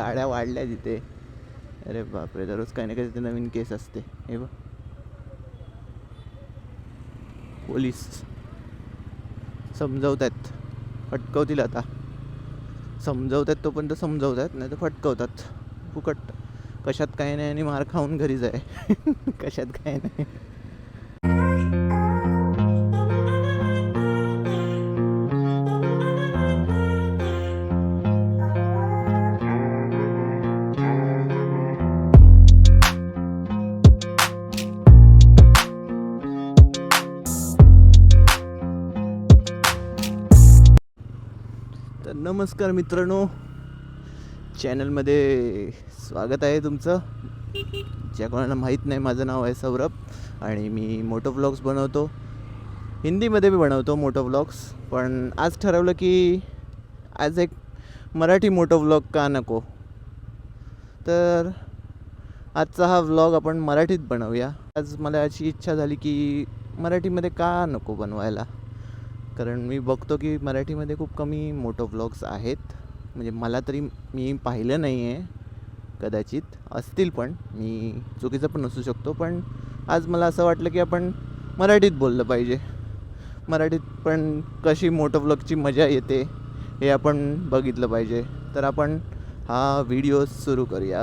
गाड्या वाढल्या तिथे. अरे बापरे दररोज काही ना काही तिथे नवीन केस असते. हे बघ. पोलीस. समजवत आहेत फटकवतील आता. समजवतात तोपर्यंत समजवतात नाही तर फटकवतात. फुकट. कशात काही नाही आणि मार खाऊन घरी जाय. कशात काही नाही. तर नमस्कार मित्रांनो. चॅनलमध्ये स्वागत आहे तुमचं. ज्या कोणाला माहीत नाही माझं नाव आहे सौरभ आणि मी मोटो व्लॉग्स बनवतो. हिंदीमध्ये बी बनवतो मोटो व्लॉग्स पण आज ठरवलं की आज एक मराठी मोटो व्लॉग का नको? तर आजचा हा व्लॉग आपण मराठीत बनवूया. आज मला अशी इच्छा झाली की मराठीमध्ये का नको बनवायला? कारण मी बघतो की मराठीमध्ये खूप कमी मोटो व्लॉग्स आहेत. म्हणजे मला तरी मी पाहिलं नाही आहे कदाचित. असतील पण मी चुकीचं पण असू शकतो. पण आज मला असं वाटलं की आपण मराठीत बोललं पाहिजे. मराठीत पण कशी मोटो व्लॉगची मजा येते हे आपण बघितलं पाहिजे. तर आपण हा व्हिडिओ सुरू करूया.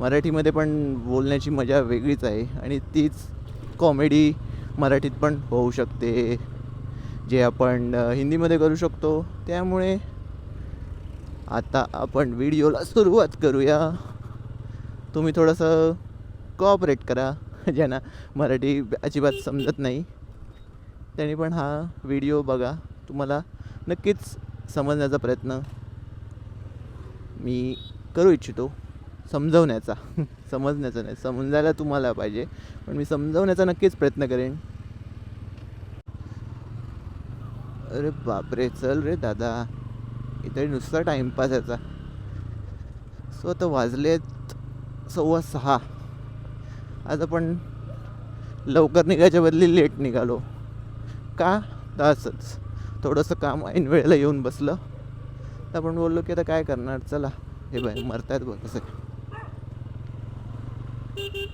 मराठीमध्ये पण बोलण्याची मजा वेगळीच आहे. आणि तीच कॉमेडी मराठीत पण होऊ शकते. जे आपण हिंदीमध्ये करू शकतो. त्यामुळे आता आपण व्हिडिओला सुरुवात करूया. तुम्ही थोडंसं कॉपरेट करा. ज्यांना मराठी अजिबात समजत नाही. त्यांनी पण हा व्हिडिओ बघा. तुम्हाला नक्कीच समजण्याचा प्रयत्न मी करू इच्छितो. समजवण्याचा. समजण्याचा नाही. समजायला तुम्हाला पाहिजे. पण मी समजवण्याचा नक्कीच प्रयत्न करेन. अरे बापरे चल रे दादा. इथे नुसता टाइमपास याचा. सो आता वाजलेत सव्वा सहा. आज आपण लवकर निघायच्या बदली लेट निघालो. का? तासच थोडंसं काम ऐन वेळेला येऊन बसलं. तर आपण बोललो की आता काय करणार? चला. हे बाय मरतायत बघ कसं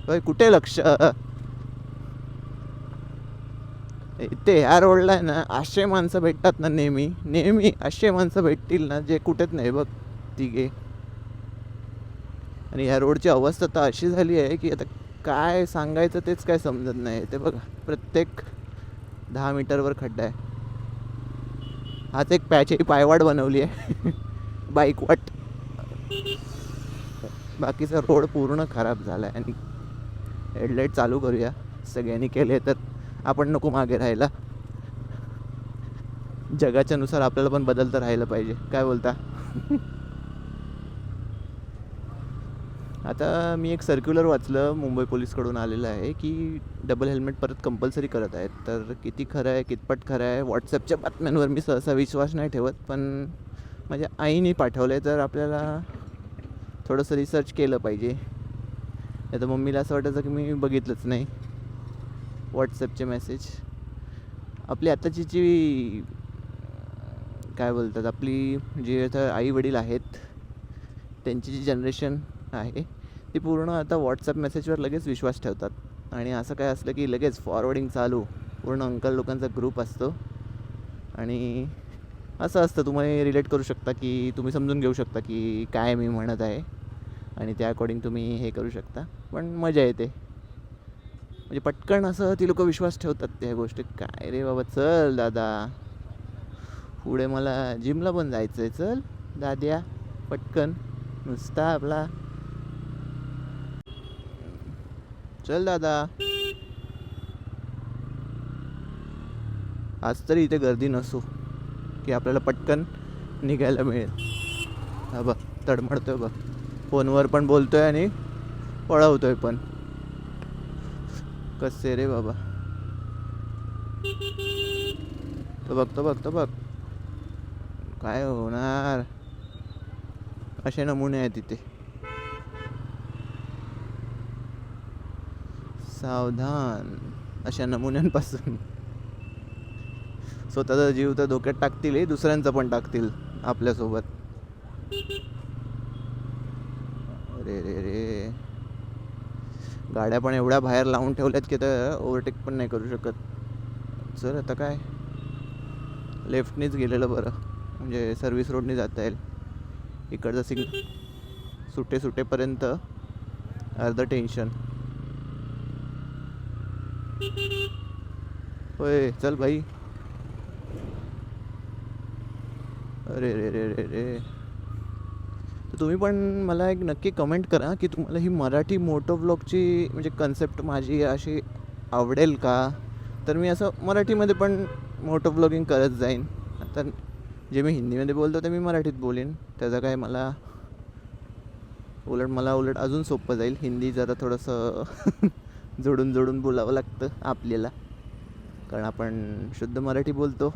बाय कुठे लक्ष? ते ह्या रोडला आहे ना असे माणसं भेटतात ना नेहमी. नेहमी असे माणसं भेटतील ना जे कुठेच नाही बघ तिघे. आणि ह्या रोडची अवस्था तर अशी झाली आहे की आता काय सांगायचं तेच काय समजत नाही. ते बघा प्रत्येक दहा मीटरवर खड्डा आहे. हाच एक पॅचही पायवाट बनवली आहे. बाईक वाट. बाकीचा रोड पूर्ण खराब झाला आहे आणि हेडलाईट चालू करूया. सगळ्यांनी केले तर. आपण नको मागे राहायला. जगाच्या नुसार आपल्याला पण बदलतं राहायला पाहिजे. काय बोलता? आता मी एक सर्क्युलर वाचलं मुंबई पोलीसकडून आलेलं आहे की डबल हेल्मेट परत कंपल्सरी करत आहेत. तर किती खरं आहे कितपट खरं आहे? व्हॉट्सअपच्या बातम्यांवर मी सहसा विश्वास नाही ठेवत पण माझ्या आईने पाठवलं आहे तर आपल्याला थोडंसं रिसर्च केलं पाहिजे. नाही तर मम्मीला असं वाटायचं की मी बघितलंच नाही. व्हॉट्सअपचे मेसेज आपली आत्ताची जी काय बोलतात आपली जी आता आई वडील आहेत त्यांची जी जनरेशन आहे ती पूर्ण आता व्हॉट्सअप मेसेजवर लगेच विश्वास ठेवतात. आणि असं काय असलं की लगेच फॉरवर्डिंग चालू पूर्ण अंकल लोकांचा ग्रुप असतो. आणि असं असतं तुम्ही रिलेट करू शकता की तुम्ही समजून घेऊ शकता की काय मी म्हणत आहे. आणि त्या अकॉर्डिंग तुम्ही हे करू शकता. पण मजा येते. म्हणजे पटकन असं ती लोक विश्वास ठेवतात त्या गोष्टी काय रे बाबा चल दादा. पुढे मला जिमला पण जायचं आहे चल. दाद्या पटकन. नुसता आपला. चल दादा. आज तरी इथे गर्दी नसो की आपल्याला पटकन निघायला मिळेल. हा बघ तडमडतोय बघ. फोनवर पण बोलतोय आणि पळवतोय पण. कसे रे बाबा? तो बघ तो बघ तो बघ. काय होणार? असे नमुने आहेत तिथे सावधान. अशा नमुन्यांपासून. स्वतःचा जीव तर धोक्यात टाकतील दुसऱ्यांचा पण टाकतील आपल्यासोबत. अरे रे रे. गाड्या पण एवढ्या बाहेर लावून ठेवल्यात की तर ओव्हरटेक पण नाही करू शकत. सर आता काय? लेफ्टनीच गेलेलं बरं. म्हणजे सर्व्हिस रोडनी जाता येईल. इकडचं सिग्न सुटे सुटेपर्यंत अर्ध टेन्शन होय चल भाई. अरे रे रे रे रे. तर तुम्ही पण मला एक नक्की कमेंट करा की तुम्हाला ही मराठी मोटो ब्लॉगची म्हणजे कन्सेप्ट माझी अशी आवडेल का? तर मी असं मराठीमध्ये पण मोटो ब्लॉगिंग करत जाईन. आता जे मी हिंदीमध्ये बोलतो ते मी मराठीत बोलेन. त्याचं काय मला उलट मला उलट अजून सोपं जाईल. हिंदी जरा थोडंसं जोडून जोडून बोलावं लागतं आपल्याला. कारण आपण शुद्ध मराठी बोलतो.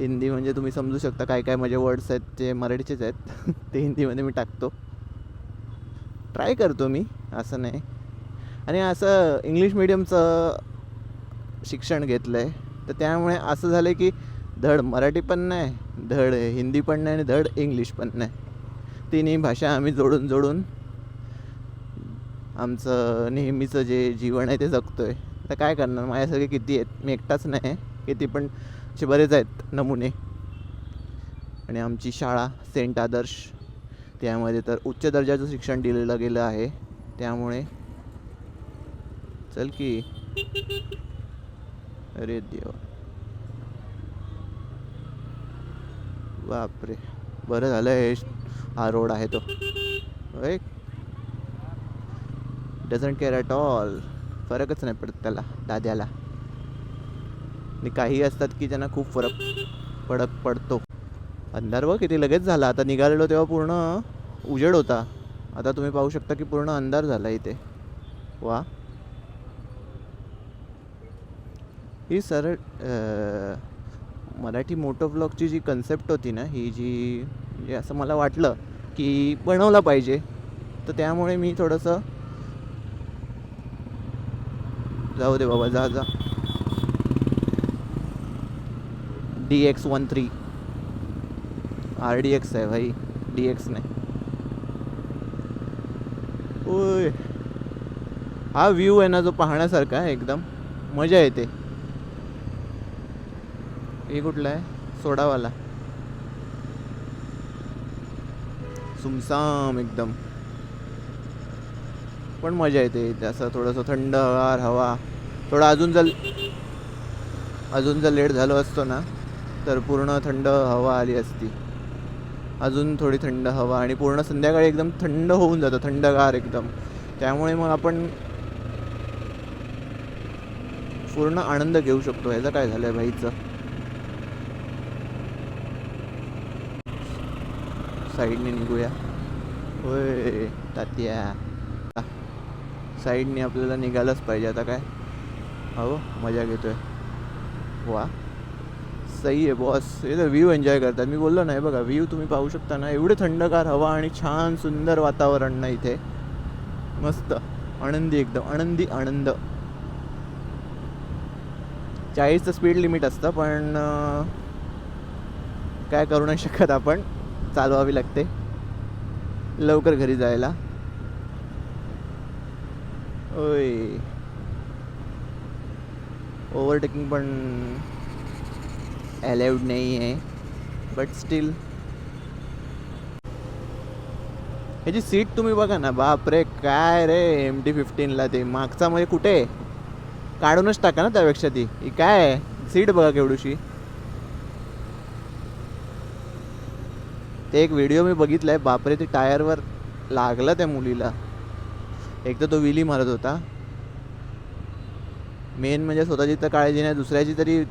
हिंदी म्हणजे तुम्ही समजू शकता काय काय माझे वर्ड्स आहेत जे मराठीचेच आहेत. ते हिंदीमध्ये मी टाकतो. ट्राय करतो मी असं नाही. आणि असं इंग्लिश मिडियमचं शिक्षण घेतलं आहे तर त्यामुळे असं झालं की धड मराठी पण नाही धड हिंदी पण नाही आणि धड इंग्लिश पण नाही. तिन्ही भाषा आम्ही जोडून जोडून आमचं नेहमीचं जे जीवन आहे ते जगतो आहे तर काय करणार? माझ्यासारखे किती आहेत? मी एकटाच नाही किती पण असे बरेच आहेत नमुने. आणि आमची शाळा सेंट आदर्श त्यामध्ये तर उच्च दर्जाचं शिक्षण दिलेलं गेलं आहे. त्यामुळे चल की. अरे देवा. बापरे. बरं झालं हे हा रोड आहे तो. डझंट केअर ॲट ऑल फरकच नाही पडत त्याला दाद्याला. आणि काही असतात की ज्यांना खूप फरक पडत पडतो. अंधार बघ किती लगेच झाला. आता निघालेलो तेव्हा पूर्ण उजेड होता. आता तुम्ही पाहू शकता की पूर्ण अंधार झाला इथे. वा. ही सरळ मराठी मोटो ब्लॉगची जी कन्सेप्ट होती ना ही जी म्हणजे असं मला वाटलं की बनवला पाहिजे. तर त्यामुळे मी थोडंसं जाऊ दे बाबा जा जा. D X one three R D X आहे भाई डी एक्स नाही. ओय. हा व्ह्यू आहे ना जो पाहण्यासारखा आहे एकदम. मजा येते. हे कुठला आहे? सोडावाला. सुमसाम एकदम. पण मजा येते इथे असं थोडंसं थंड हवा. थोडा अजून जर अजून जर लेट झालो असतो ना तर पूर्ण थंड हवा आली असती. अजून थोडी थंड हवा आणि पूर्ण संध्याकाळी एकदम थंड होऊन जातं थंडगार एकदम. त्यामुळे मग आपण पूर्ण आनंद घेऊ शकतो. ह्याचं काय झालंय भाईचं? साईडने निघूया. होय तात्या. साईडने आपल्याला निघायलाच पाहिजे. आता काय? हो मजा घेतोय. वा. सही आहे बॉस हे तर व्ह्यू एन्जॉय करतात. मी बोललो नाही बघा व्ह्यू तुम्ही पाहू शकता ना एवढे थंडगार हवा आणि छान सुंदर वातावरण ना इथे. मस्त. आनंदी एकदम. आनंदी आनंद. चाळीसचं स्पीड लिमिट असतं पण काय करू नाही शकत आपण. चालवावी लागते. लवकर घरी जायला. ओय. ओव्हरटेकिंग पण अलाउड नाही आहे बट स्टील ह्याची सीट तुम्ही बघा ना बाप रे काय रे एम टी फिफ्टीनला ते. मागचा म्हणजे कुठे? आहे? काढूनच टाका ना त्यापेक्षा ती. ही काय? आहे सीट बघा केवढीशी. ते एक व्हिडिओ मी बघितलाय बापरे ते टायरवर लागलं त्या मुलीला. एक तर तो विली मारत होता. मेन म्हणजे स्वतःची तर काळजी नाही दुसऱ्याची तरी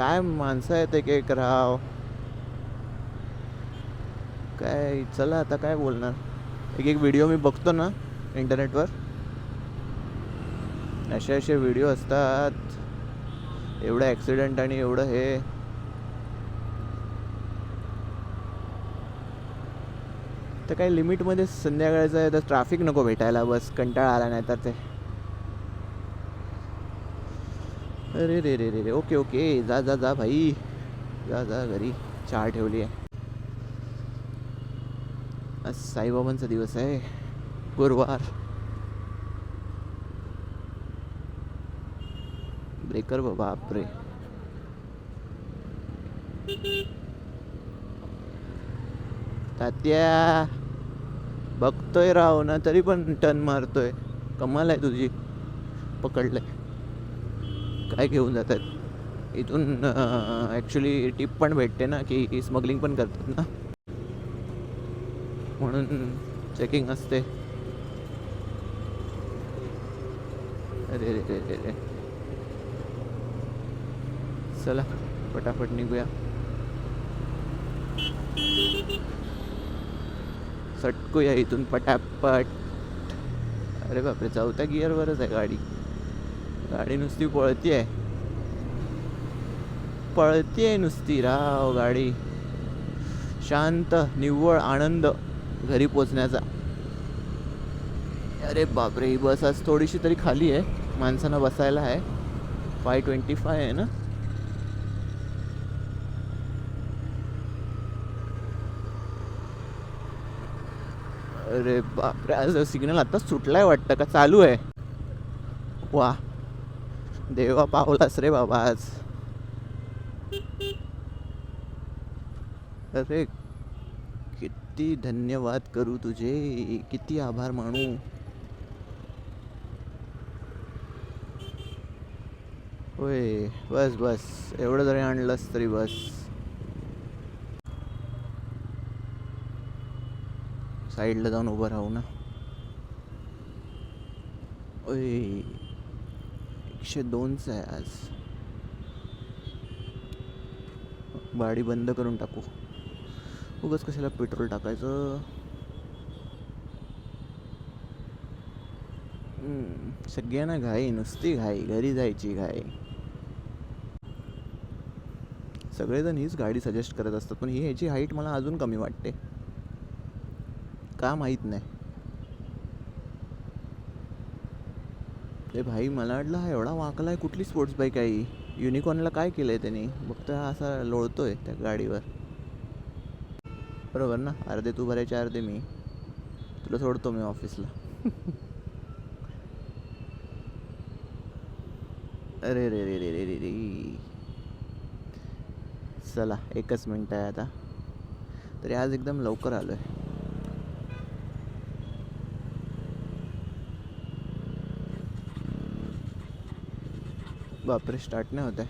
काय माणसं आहेत एक एक राव. काय चला आता काय बोलणार? एक एक व्हिडिओ मी बघतो ना इंटरनेटवर असे असे व्हिडिओ असतात. एवढं ॲक्सिडेंट आणि एवढं हे. तर काही लिमिटमध्ये संध्याकाळचं आहे तर ट्रॅफिक नको भेटायला बस कंटाळा आला नाही तर ते. अरे रे रे रे रे. Okay okay. जा जा जा भाई. जा जा घरी. चहा ठेवली आहे. आज साईबाबांचा दिवस आहे. गुरुवार. ब्रेकर बापरे. तात्या बघतोय राव ना तरी पण टन मारतोय. कमाल आहे तुझी. पकडलंय. काय घेऊन जात आहेत? इथून ॲक्च्युली टिप पण भेटते ना की स्मगलिंग पण करतात ना. म्हणून चेकिंग असते. अरे रे रे रे रे चला पटापट निघूया. सटकूया इथून पटापट. अरे बापरे चौथ्या गिअरवरच आहे गाडी. गाडी नुसती पळती आहे पळती आहे नुसती राव गाडी. शांत निव्वळ आनंद घरी पोचण्याचा. अरे बापरे ही बस आज थोडीशी तरी खाली आहे. माणसांना बसायला आहे. फाय ट्वेंटी फाय आहे ना? अरे बापरे आज सिग्नल आताच सुटलाय वाटतं का? चालू आहे. वा देवा पावलास रे बाबा आज. अरे किती धन्यवाद करू तुझे. किती आभार मानू. होय बस बस. एवढं जरी आणलंस तरी बस. साईडला जाऊन उभं राहू ना. ओय एकशे दोनचं आहे आज. गाडी बंद करून टाकू. उगाच कशाला पेट्रोल टाकायचं? सगळ्यांना घाई नुसती घाई घरी जायची घाई. सगळेजण हीच गाडी सजेस्ट करत असतात पण ही ह्याची हाईट मला अजून कमी वाटते. का माहीत नाही. ते भाई मला वाटलं हा एवढा वाकला आहे कुठली स्पोर्ट्स बाईक आहे युनिकॉर्नला काय केलं आहे त्यांनी? फक्त हा असा आहे त्या गाडीवर. बरोबर ना? अर्धे तू भरायचे अर्धे मी. तुला सोडतो मी ऑफिसला अरे रे रे रे रे रे रे. चला एकच मिनटं आहे आता. तरी आज एकदम लवकर आलो आहे बापरे स्टार्ट नाही होत आहे.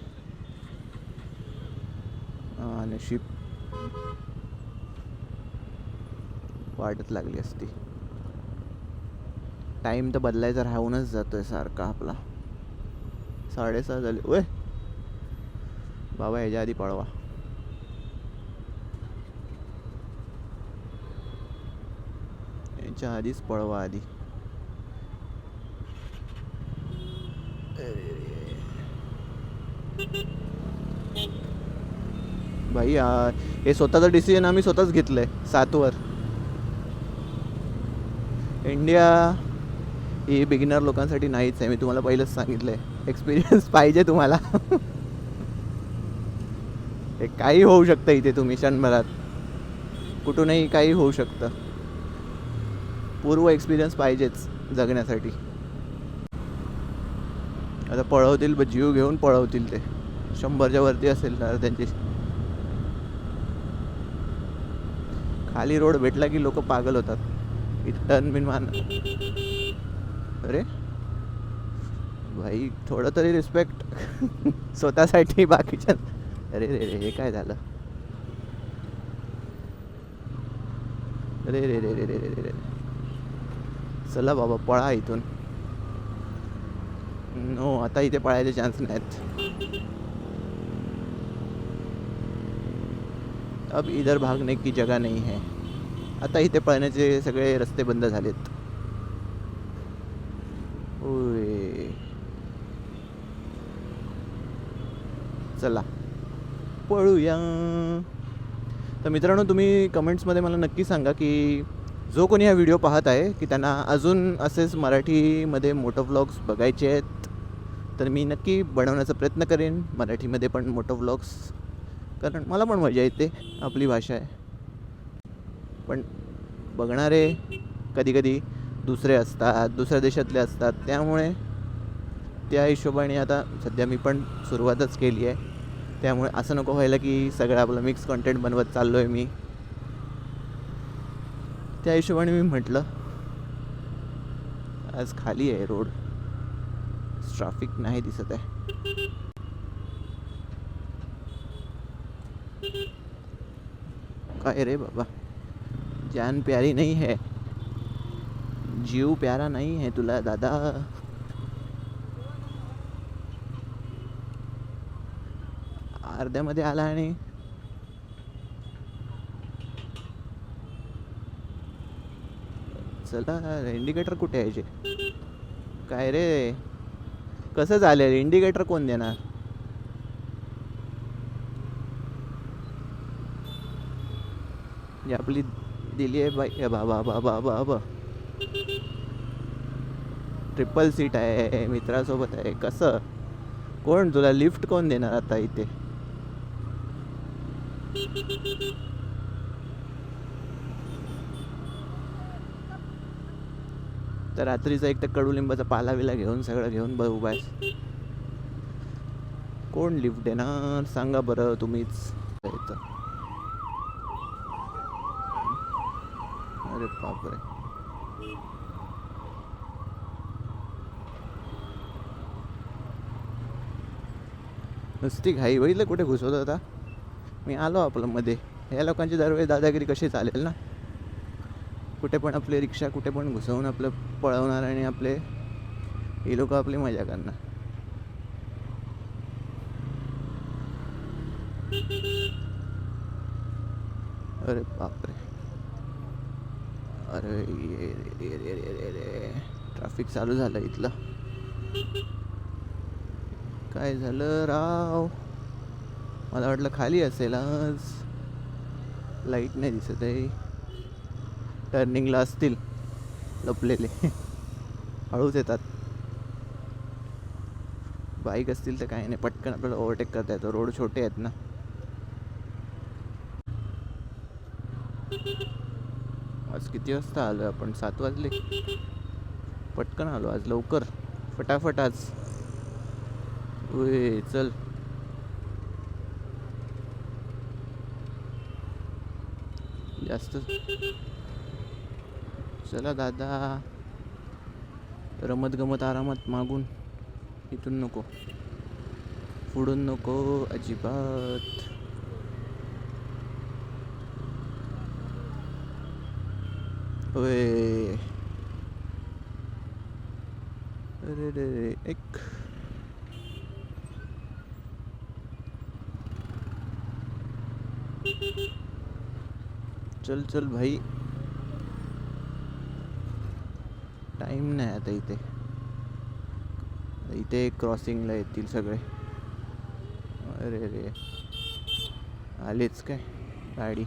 आणि शिप वाटत लागली असती. टाईम तर बदलायचा राहूनच जातोय सारखा आपला. साडेसहा झाले. ओय! बाबा ह्याच्या आधी पळवा याच्या आधीच पळवा आधी. भाई आ, हे स्वतःचं डिसिजन आम्ही स्वतःच घेतलंय सातवर. इंडिया ही बिगिनर लोकांसाठी नाहीच आहे मी तुम्हाला पहिलंच सांगितलंय. एक्सपिरियन्स पाहिजे तुम्हाला. हे काही होऊ शकतं इथे तुम्ही क्षणभरात. कुठूनही काही होऊ शकतं. पूर्व एक्सपिरियन्स पाहिजेच जगण्यासाठी. आता पळवतील जीव घेऊन पळवतील ते. शंभरच्या वरती असेल ना त्यांची खाली रोड भेटला की लोक पागल होतात. टर्न बिन मान अरे. भाई थोडं तरी रिस्पेक्ट स्वतःसाठी बाकीच्या. अरे रे रे हे काय झालं? अरे रे रे रे रे रे रे. चला बाबा पळा इथून. नो आता इथे पळायचे चान्स नाहीत. अब इधर भागने की जगह नहीं है. आता इथे पळण्याचे सगळे रस्ते बंद झालेत. ओय चला. पळूया. तर मित्रांनो तुम्ही कमेंट्समध्ये मला नक्की सांगा की जो कोणी हा व्हिडिओ पाहत आहे की त्यांना अजून असेच मराठीमध्ये मोटो व्लॉग्स बघायचे आहेत तर मी नक्की बनवण्याचा प्रयत्न करेन. मराठीमध्ये पण मोटो व्लॉग्स कारण मला पण मजा येते. आपली भाषा आहे. पण बघणारे कधीकधी दुसरे असतात दुसऱ्या देशातले असतात. त्यामुळे त्या हिशोबाने आता सध्या मी पण सुरुवातच केली आहे. त्यामुळे असं नको व्हायला की सगळं आपलं मिक्स कॉन्टेंट बनवत चाललो आहे मी. त्या हिशोबाने मी म्हटलं आज खाली आहे रोड. ट्राफिक नाही दिसत आहे. काय रे बाबा? जान प्यारी नाही है। जीव प्यारा नाही है तुला दादा। अर्ध्यामध्ये आला आणि चला इंडिकेटर कुठे आहे काय रे? कसं चालेल इंडिकेटर कोण देणार? आपली दिली आहे बाई बाबा बाबा बाबा ट्रिपल सीट आहे मित्रासोबत आहे. कसं? कोण? तुला लिफ्ट कोण देणार आता इथे? तर रात्रीचा एक तर कडुलिंबाचा पाला बिला घेऊन सगळं घेऊन ब उभा आहेस. कोण लिफ्ट देणार? सांगा बरं तुम्हीच इथं. अरे नुसती घाई बघितलं कुठे घुसवत होता मी आलो आपलं मध्ये या लोकांची दरवेळी दादागिरी कशी चालेल ना? कुठे पण आपली रिक्षा कुठे पण घुसवून आपलं पळवणार आणि आपले ही लोक आपली मजा करणार. अरे बापरे. अरे ये रे रे रे रे रे रे ट्रॅफिक चालू झालं इथलं. काय झालं राव? मला वाटलं खाली असेल आज. लाइट नाही दिसत आहे. टर्निंगला असतील लपलेले. हळूच येतात. बाईक असतील तर काही नाही. पटकन आपल्याला ओव्हरटेक करता येतो. रोड छोटे आहेत ना. आज किती वाजता आलो आपण? सात वाजले. पटकन आलो आज लवकर. फटाफट आज. उय चल. जास्त. चला दादा. रमत गमत आरामात मागून इथून नको. पुढून नको अजिबात. ओय अरे रे एक चल चल भाई. टाईम नाही आता इथे. इथे क्रॉसिंगला येतील सगळे. अरे रे. आलेच काय? गाडी.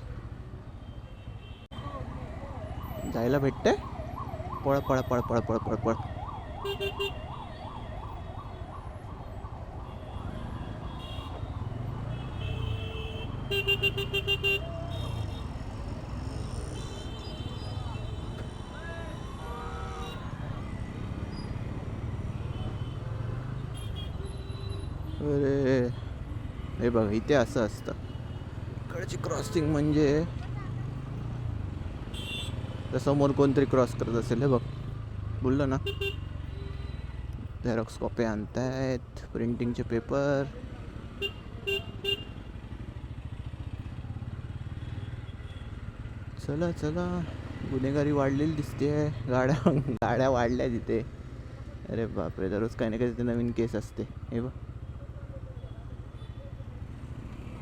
जायला भेटते. पळ पळ पळ पळ पळ पळ पळ. अरे हे बघ इथे असं असतं. इकडची क्रॉसिंग म्हणजे तर समोर कोणतरी क्रॉस करत असेल. हे बघ. बोललो ना. झेरॉक्स कॉपी आणतायत. प्रिंटिंगचे पेपर चला चला. गुन्हेगारी वाढलेली दिसते. गाड्या गाड्या वाढल्या तिथे. अरे बापरे दररोज काही ना काही तिथे नवीन केस असते. हे बघ.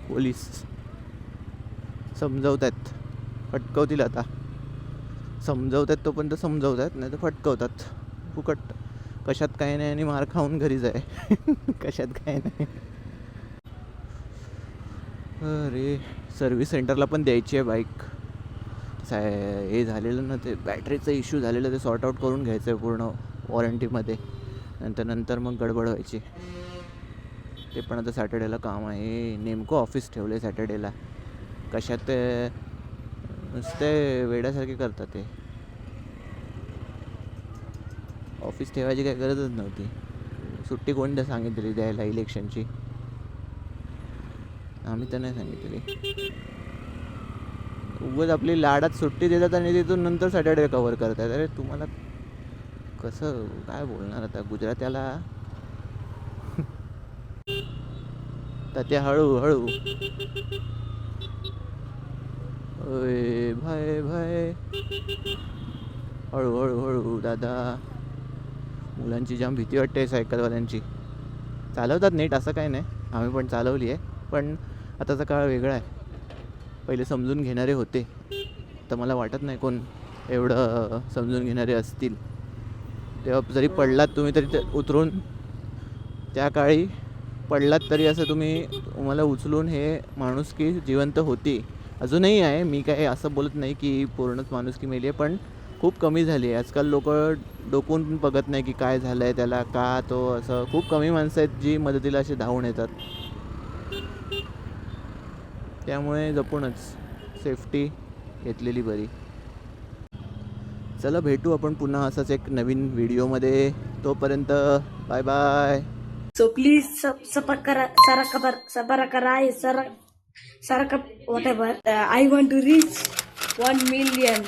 पोलीस. समजवत आहेत फटकवतील आता. समजवत आहेत तोपर्यंत समजवत आहेत नाही तर फटकवतात. फुकट. कशात काही नाही आणि मार खाऊन घरी जाय कशात काही नाही. अरे सर्व्हिस सेंटरला पण द्यायची आहे बाईक साय हे झालेलं ना ते बॅटरीचं इश्यू झालेलं ते सॉर्ट आउट करून घ्यायचं आहे पूर्ण वॉरंटीमध्ये नंतर नंतर मग गडबड व्हायची. ते पण आता सॅटर्डेला काम आहे. नेमकं ऑफिस ठेवलं आहे सॅटर्डेला कशात ते नुसते वेड्यासारखे करतात ते. ऑफिस ठेवायची काही गरजच नव्हती. सुट्टी कोणत्या सांगितली द्यायला इलेक्शनची? आम्ही तर नाही सांगितली. उगाच आपली लाडात सुट्टी देतात आणि तिथून नंतर सॅटर्डे कवर करतात. अरे तुम्हाला कसं काय बोलणार आता गुजरात्याला? तर ते हळूहळू हळू ओय भाय भाय हळू हळू हळू दादा। मुलांची जाम भीती वाटते सायकलवाल्यांची. चालवतात नीट असं काही नाही. आम्ही पण चालवली आहे. पण आताचा काळ वेगळा आहे. पहिले समजून घेणारे होते. तर मला वाटत नाही कोण एवढं समजून घेणारे असतील. तेव्हा जरी पडलात तुम्ही तरी उतरून त्या काळी पडलात तरी असं तुम्ही तुम्हाला उचलून हे माणूस की जिवंत होती. अजूनही आहे मी काय असं बोलत नाही की पूर्णच माणुसकी मेली आहे पण खूप कमी झाली आहे आजकाल लोक डोकून पण बघत नाही की काय झालं आहे त्याला का तो असं खूप कमी माणसं आहेत जी मदतीला असे धावून येतात त्यामुळे जपूनच सेफ्टी घेतलेली बरी चला भेटू आपण पुन्हा असंच एक नवीन व्हिडिओमध्ये तोपर्यंत बाय बाय So करा सरा खबर sarakabara करा sarak sarakap whatever. Uh, I want to reach one million.